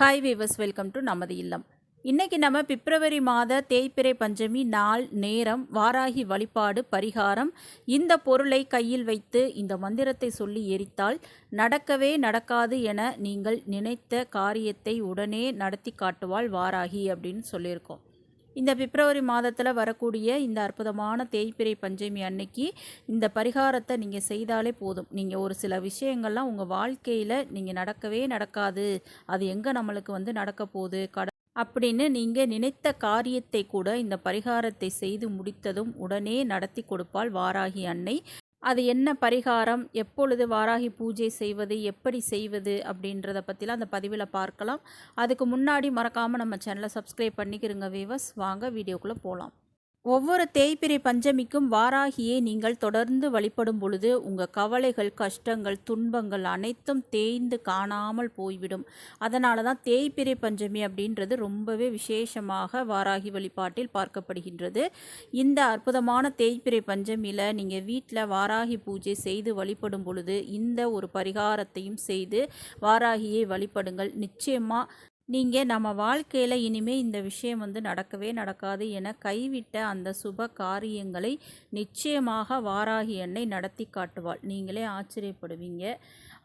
Hi viewers welcome to நமது இல்லம். இன்றைக்கி நம்ம பிப்ரவரி மாத தேய்பிறை பஞ்சமி நாள் நேரம் வாராகி வழிபாடு பரிகாரம் இந்த பொருளை கையில் வைத்து இந்த மந்திரத்தை சொல்லி எரித்தால் நடக்கவே நடக்காது என நீங்கள் நினைத்த காரியத்தை உடனே நடத்தி காட்டுவாள் வாராகி அப்படின்னு சொல்லியிருக்கோம். இந்த பிப்ரவரி மாதத்தில் வரக்கூடிய இந்த அற்புதமான தேய்பிரை பஞ்சமி அன்னைக்கு இந்த பரிகாரத்தை நீங்கள் செய்தாலே போதும். நீங்கள் ஒரு சில விஷயங்கள்லாம் உங்கள் வாழ்க்கையில் நீங்கள் நடக்கவே நடக்காது. அது எங்கே நம்மளுக்கு வந்து நடக்க போகுது? கட அப்படின்னு நீங்கள் நினைத்த காரியத்தை கூட இந்த பரிகாரத்தை செய்து முடித்ததும் உடனே நடத்தி கொடுப்பாள் வாராகி அன்னை. அது என்ன பரிகாரம்? எப்பொழுது வாராகி பூஜை செய்வது? எப்படி செய்வது? அப்படின்றத பற்றிலாம் அந்த பதிவில் பார்க்கலாம். அதுக்கு முன்னாடி மறக்காமல் நம்ம சேனலை சப்ஸ்கிரைப் பண்ணிக்கிறோங்க வீவர்ஸ் வாங்க வீடியோக்குள்ளே போகலாம் ஒவ்வொரு தேய்பிறை பஞ்சமிக்கும் வாராகியை நீங்கள் தொடர்ந்து வழிபடும் பொழுது உங்கள் கவலைகள் கஷ்டங்கள் துன்பங்கள் அனைத்தும் தேய்ந்து காணாமல் போய்விடும். அதனால தான் தேய்பிறை பஞ்சமி அப்படின்றது ரொம்பவே விசேஷமாக வாராகி வழிபாட்டில் பார்க்கப்படுகின்றது. இந்த அற்புதமான தேய்பிறை பஞ்சமியில் நீங்கள் வீட்டில் வாராகி பூஜை செய்து வழிபடும் பொழுது இந்த ஒரு பரிகாரத்தையும் செய்து வாராகியை வழிபடுங்கள். நிச்சயமாக நீங்கள் நம்ம வாழ்க்கையில் இனிமேல் இந்த விஷயம் வந்து நடக்கவே நடக்காது என கைவிட்ட அந்த சுப காரியங்களை நிச்சயமாக வாராகி என்னை நடத்தி காட்டுவாள். நீங்களே ஆச்சரியப்படுவீங்க.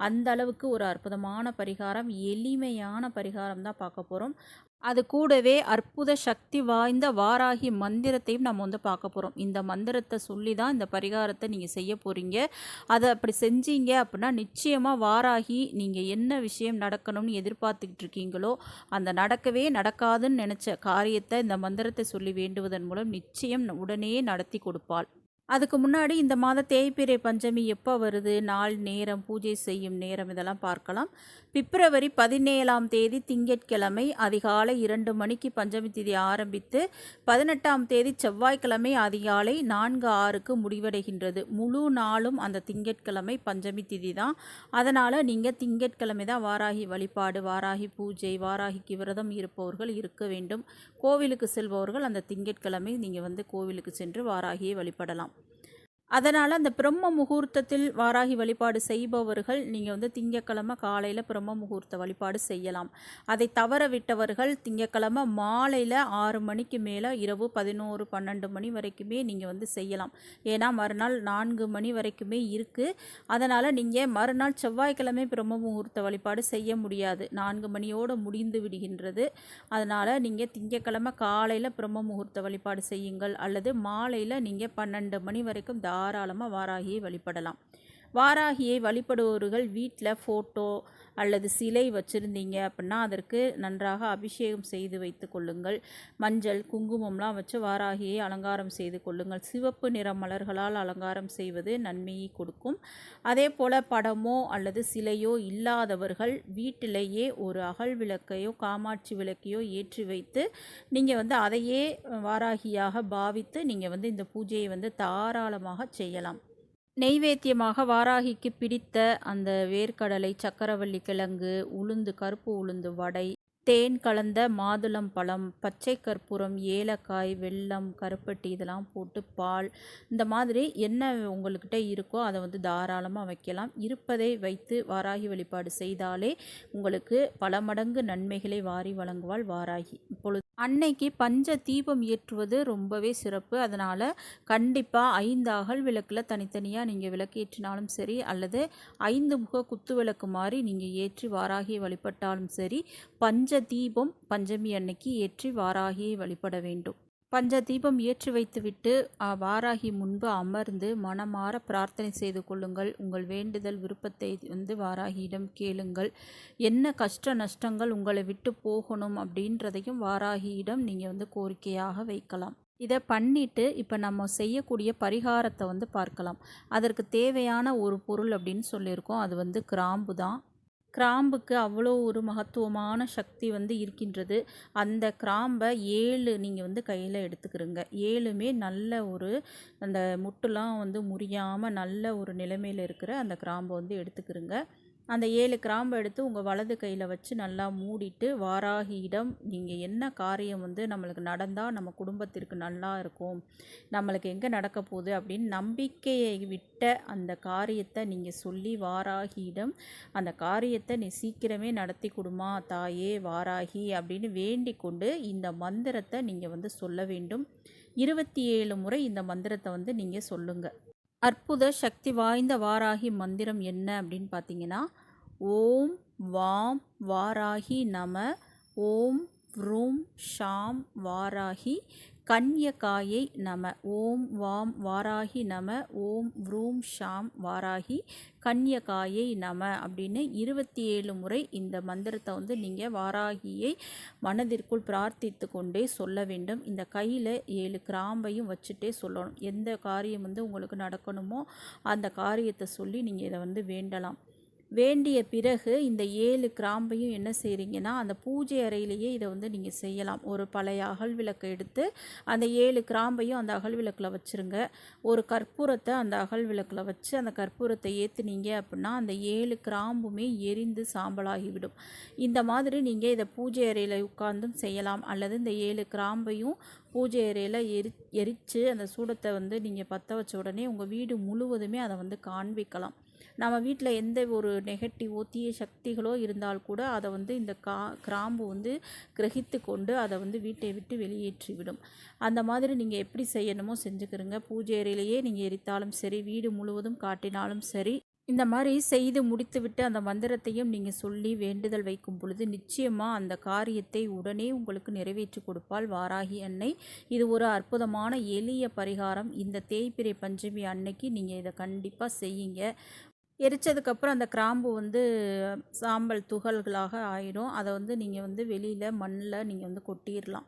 அந்த அளவுக்கு ஒரு அற்புதமான பரிகாரம் எளிமையான பரிகாரம் தான் பார்க்க போகிறோம் அது கூடவே அற்புத சக்தி வாய்ந்த வாராகி மந்திரத்தையும் நம்ம வந்து பார்க்க போகிறோம் இந்த மந்திரத்தை சொல்லி தான் இந்த பரிகாரத்தை நீங்கள் செய்ய போகிறீங்க அதை அப்படி செஞ்சீங்க அப்படின்னா நிச்சயமாக வாராகி நீங்கள் என்ன விஷயம் நடக்கணும்னு எதிர்பார்த்துக்கிட்டு இருக்கீங்களோ அந்த நடக்கவே நடக்காதுன்னு நினச்ச காரியத்தை இந்த மந்திரத்தை சொல்லி வேண்டுவதன் மூலம் நிச்சயம் உடனே நடத்தி கொடுப்பாள். அதுக்கு முன்னாடி இந்த மாத தேய்பிறை பஞ்சமி எப்போ வருது? நாள் நேரம் பூஜை செய்யும் நேரம் இதெல்லாம் பார்க்கலாம். பிப்ரவரி பதினேழாம் தேதி திங்கட்கிழமை அதிகாலை இரண்டு மணிக்கு பஞ்சமி தேதி ஆரம்பித்து பதினெட்டாம் தேதி செவ்வாய்க்கிழமை அதிகாலை நான்கு ஆறுக்கு முடிவடைகின்றது. முழு நாளும் அந்த திங்கட்கிழமை பஞ்சமி திதி தான். அதனால் நீங்கள் திங்கட்கிழமை தான் வாராகி வழிபாடு வாராகி பூஜை வாராகிக்கு விரதம் இருப்பவர்கள் இருக்க வேண்டும். கோவிலுக்கு செல்பவர்கள் அந்த திங்கட்கிழமை நீங்கள் வந்து கோவிலுக்கு சென்று வாராகியை வழிபடலாம். அதனால் அந்த பிரம்ம முகூர்த்தத்தில் வாராகி வழிபாடு செய்பவர்கள் நீங்கள் வந்து திங்கக்கிழமை காலையில் பிரம்ம முகூர்த்த வழிபாடு செய்யலாம். அதை தவற விட்டவர்கள் திங்கக்கிழமை மாலையில் ஆறு மணிக்கு மேலே இரவு பதினோரு பன்னெண்டு மணி வரைக்குமே நீங்கள் வந்து செய்யலாம். ஏன்னா மறுநாள் நான்கு மணி வரைக்குமே இருக்குது அதனால் நீங்கள் மறுநாள் செவ்வாய்க்கிழமை பிரம்ம முகூர்த்த வழிபாடு செய்ய முடியாது. நான்கு மணியோடு முடிந்து விடுகின்றது. அதனால் நீங்கள் திங்கக்கிழமை காலையில் பிரம்ம முகூர்த்த வழிபாடு செய்யுங்கள். அல்லது மாலையில் நீங்கள் பன்னெண்டு மணி வரைக்கும் தா தாராளமாக வாராகியை வழிபடலாம். வாராகியை வழிபடுபவர்கள் வீட்டில் ஃபோட்டோ அல்லது சிலை வச்சுருந்தீங்க அப்படின்னா அதற்கு நன்றாக அபிஷேகம் செய்து வைத்து கொள்ளுங்கள். மஞ்சள் குங்குமம்லாம் வச்சு வாராகியை அலங்காரம் செய்து கொள்ளுங்கள். சிவப்பு நிற மலர்களால் அலங்காரம் செய்வது நன்மையை கொடுக்கும். அதே போல் படமோ அல்லது சிலையோ இல்லாதவர்கள் வீட்டிலேயே ஒரு அகல் விளக்கையோ காமாட்சி விளக்கையோ ஏற்றி வைத்து நீங்கள் வந்து அதையே வாராகியாக பாவித்து நீங்கள் வந்து இந்த பூஜையை வந்து தாராளமாக செய்யலாம். நெய்வேத்தியமாக வாராகிக்கு பிடித்த அந்த வேர்க்கடலை சக்கரவள்ளி கிழங்கு உளுந்து கருப்பு உளுந்து வடை தேன் கலந்த மாதுளம் பழம் பச்சை கற்பூரம் ஏலக்காய் வெல்லம் கருப்பட்டி இதெல்லாம் போட்டு பால் இந்த மாதிரி என்ன உங்கள்கிட்ட இருக்கோ அதை வந்து தாராளமாக வைக்கலாம். இருப்பதை வைத்து வாராகி வழிபாடு செய்தாலே உங்களுக்கு பல மடங்கு நன்மைகளை வாரி வழங்குவாள் வாராகி. இப்பொழுது அன்னைக்கு பஞ்ச தீபம் ஏற்றுவது ரொம்பவே சிறப்பு. அதனால் கண்டிப்பாக ஐந்து அகல் விளக்கில் தனித்தனியாக நீங்கள் விளக்கு ஏற்றினாலும் சரி அல்லது ஐந்து முக குத்து விளக்கு மாதிரி நீங்கள் ஏற்றி வாராகி வழிபட்டாலும் சரி பஞ்ச தீபம் பஞ்சமி அன்னைக்கு ஏற்றி வாராகியை வழிபட வேண்டும். பஞ்ச தீபம் ஏற்றி வைத்துவிட்டு வாராகி முன்பு அமர்ந்து மனமாற பிரார்த்தனை செய்து கொள்ளுங்கள். உங்கள் வேண்டுதல் விருப்பத்தை வந்து வாராகியிடம் கேளுங்கள். என்ன கஷ்ட நஷ்டங்கள் உங்களை விட்டு போகணும் அப்படின்றதையும் வாராகியிடம் நீங்கள் வந்து கோரிக்கையாக வைக்கலாம். இதை பண்ணிவிட்டு இப்போ நம்ம செய்யக்கூடிய பரிகாரத்தை வந்து பார்க்கலாம். அதற்கு தேவையான ஒரு பொருள் அப்படின்னு சொல்லியிருக்கோம். அது வந்து கிராம்பு தான். கிராம்புக்கு அவ்வளோ ஒரு மகத்துவமான சக்தி வந்து இருக்கின்றது. அந்த கிராம்பை ஏழு நீங்கள் வந்து கையில் எடுத்துக்கிறோங்க. ஏழுமே நல்ல ஒரு அந்த முட்டுலாம் வந்து முறியாமல் நல்ல ஒரு நிலைமையில் இருக்கிற அந்த கிராம்பை வந்து எடுத்துக்கிறோங்க. அந்த ஏழு கிராம்பு எடுத்து உங்கள் வலது கையில் வச்சு நல்லா மூடிட்டு வாராகியிடம் நீங்கள் என்ன காரியம் வந்து நம்மளுக்கு நடந்தால் நம்ம குடும்பத்திற்கு நல்லா இருக்கும் நம்மளுக்கு எங்கே நடக்க போகுது அப்படின்னு நம்பிக்கையை விட்ட அந்த காரியத்தை நீங்கள் சொல்லி வாராகியிடம் அந்த காரியத்தை நீ சீக்கிரமே நடத்தி கொடுமா தாயே வாராகி அப்படின்னு வேண்டிக் கொண்டு இந்த மந்திரத்தை நீங்கள் வந்து சொல்ல வேண்டும். இருபத்தி ஏழு முறை இந்த மந்திரத்தை வந்து நீங்கள் சொல்லுங்கள் அற்புத சக்தி வாய்ந்த வாராகி மந்திரம் என்ன அப்படின்னு பார்த்தீங்கன்னா ஓம் வாம் வாராகி நம ஓம் ரூம் ஷாம் வாராகி கன்யகாயை நம ஓம் வாம் வாராகி நம ஓம் வ்ரூம் ஷாம் வாராகி கன்யகாயை நம அப்படின்னு இருபத்தி ஏழு முறை இந்த மந்திரத்தை வந்து நீங்கள் வாராகியை மனதிற்குள் பிரார்த்தித்து கொண்டே சொல்ல வேண்டும். இந்த கையில் ஏழு கிராம்பையும் வச்சுட்டே சொல்லணும். எந்த காரியம் வந்து உங்களுக்கு நடக்கணுமோ அந்த காரியத்தை சொல்லி நீங்கள் இதை வந்து வேண்டலாம். வேண்டிய பிறகு இந்த ஏழு கிராம்பையும் என்ன செய்கிறீங்கன்னா அந்த பூஜை அறையிலேயே இதை வந்து நீங்கள் செய்யலாம். ஒரு பழைய அகல் விளக்கை எடுத்து அந்த ஏழு கிராம்பையும் அந்த அகல் விளக்கில் வச்சுருங்க. ஒரு கற்பூரத்தை அந்த அகல் விளக்கில் வச்சு அந்த கற்பூரத்தை ஏற்றுனீங்க அப்படின்னா அந்த ஏழு கிராம்புமே எரிந்து சாம்பலாகிவிடும். இந்த மாதிரி நீங்கள் இதை பூஜை அறையில் உட்கார்ந்தும் செய்யலாம். அல்லது இந்த ஏழு கிராம்பையும் பூஜை அறையில் எரி எரித்து அந்த சூடத்தை வந்து நீங்கள் பற்ற வச்ச உடனே உங்கள் வீடு முழுவதுமே அதை வந்து காண்பிக்கலாம். நம்ம வீட்டில் எந்த ஒரு நெகட்டிவோ தீய சக்திகளோ இருந்தால் கூட அதை வந்து இந்த கா கிராம்பு வந்து கிரகித்து கொண்டு அதை வந்து வீட்டை விட்டு வெளியேற்றிவிடும். அந்த மாதிரி நீங்கள் எப்படி செய்யணுமோ செஞ்சுக்கிறங்க. பூஜை அறையிலேயே நீங்கள் எரித்தாலும் சரி வீடு முழுவதும் காட்டினாலும் சரி இந்த மாதிரி செய்து முடித்துவிட்டு அந்த மந்திரத்தையும் நீங்கள் சொல்லி வேண்டுதல் வைக்கும் பொழுது நிச்சயமாக அந்த காரியத்தை உடனே உங்களுக்கு நிறைவேற்றி கொடுப்பால் வாராகி அன்னை. இது ஒரு அற்புதமான எளிய பரிகாரம். இந்த தேய்பிரை பஞ்சமி அன்னைக்கு நீங்கள் இதை கண்டிப்பாக செய்யுங்க. எரித்ததுக்கப்புறம் அந்த கிராம்பு வந்து சாம்பல் துகள்களாக ஆயிடும். அதை வந்து நீங்கள் வந்து வெளியில் மண்ணில் நீங்கள் வந்து கொட்டிடலாம்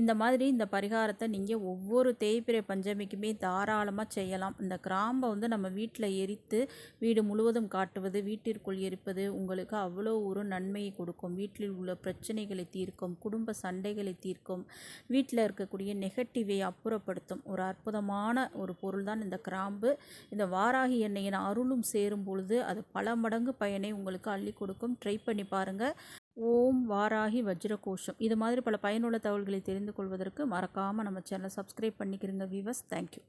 இந்த மாதிரி இந்த பரிகாரத்தை நீங்கள் ஒவ்வொரு தேய்பிரை பஞ்சமிக்குமே தாராளமாக செய்யலாம். இந்த கிராம்பை வந்து நம்ம வீட்டில் எரித்து வீடு முழுவதும் காட்டுவது வீட்டிற்குள் எரிப்பது உங்களுக்கு அவ்வளோ ஒரு நன்மையை கொடுக்கும். வீட்டில் உள்ள பிரச்சனைகளை தீர்க்கும் குடும்ப சண்டைகளை தீர்க்கும் வீட்டில் இருக்கக்கூடிய நெகட்டிவை அப்புறப்படுத்தும். ஒரு அற்புதமான ஒரு பொருள் தான் இந்த கிராம்பு. இந்த வாராகி எண்ணெயின் அருளும் சேரும் பொழுது அது பல மடங்கு பயனை உங்களுக்கு அள்ளி கொடுக்கும். ட்ரை பண்ணி பாருங்கள் ஓம் வாராகி வஜ்ரகோஷம். இது மாதிரி பல பயனுள்ள தகவல்களை தெரிந்து கொள்வதற்கு மறக்காமல் நம்ம சேனலை சப்ஸ்கிரைப் பண்ணிக்கிறங்க வீவர்ஸ் தேங்க்யூ